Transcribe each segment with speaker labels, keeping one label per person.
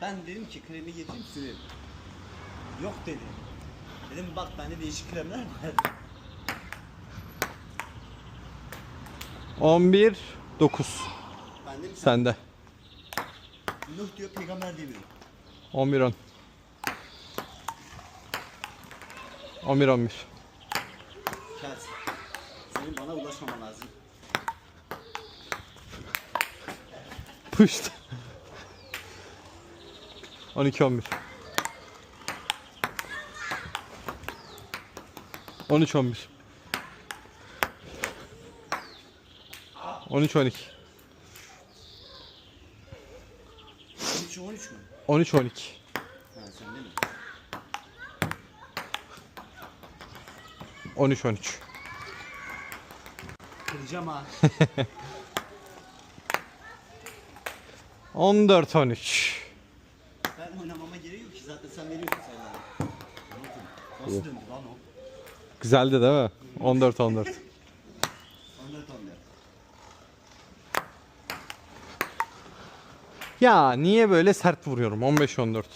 Speaker 1: Ben dedim ki kremi getireyim sürelim. Yok dedi. Dedim bak bende değişik kremler var.
Speaker 2: 11 9
Speaker 1: Ben dedim sen
Speaker 2: sende.
Speaker 1: Nuh diyor peygamber demiyor.
Speaker 2: 11 10. 11 11.
Speaker 1: Kels. Senin bana ulaşmaman lazım.
Speaker 2: Puşt. 12 11. 13 11. 13 12.
Speaker 1: 13 13 mü?
Speaker 2: 13 12.
Speaker 1: Ha sen değil mi?
Speaker 2: 13 13.
Speaker 1: Kıracağım ha.
Speaker 2: 14 13.
Speaker 1: ben oynamama gerek yok ki zaten sen veriyorsun sayıları. Nasıl döndü lan o?
Speaker 2: Güzeldi değil mi? 14 14.
Speaker 1: 14 14.
Speaker 2: Ya niye böyle sert vuruyorum? 15 14.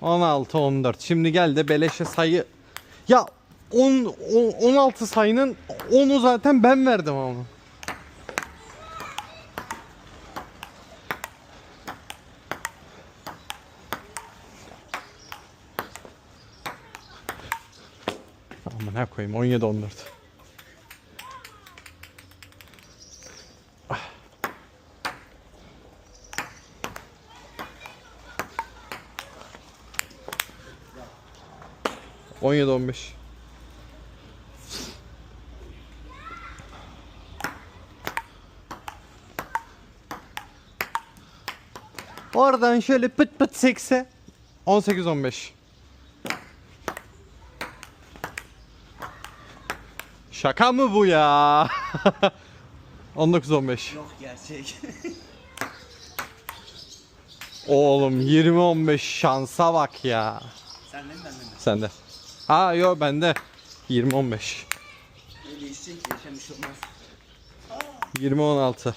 Speaker 2: 16 14. Şimdi gel de beleşe sayı. Ya 10 on- 16 sayının 10'u zaten ben verdim ama. Aman ne koyayım 17 14. On yedi on beş. Oradan şöyle pıt pıt sekse 18 15. Şaka mı bu ya? 19 15.
Speaker 1: Yok gerçek.
Speaker 2: Oğlum 20 15 şansa bak ya.
Speaker 1: Senden benden mi?
Speaker 2: Sende. Aa yo bende. 20 15.
Speaker 1: Ne değişecek ki? Yaşam bir şey olmaz.
Speaker 2: 20 16.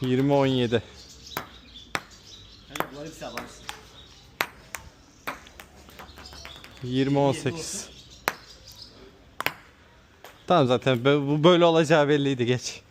Speaker 2: 20 17.
Speaker 1: Hani bunları bir sabarsın.
Speaker 2: 20 18. Tamam zaten bu böyle olacağı belliydi geç.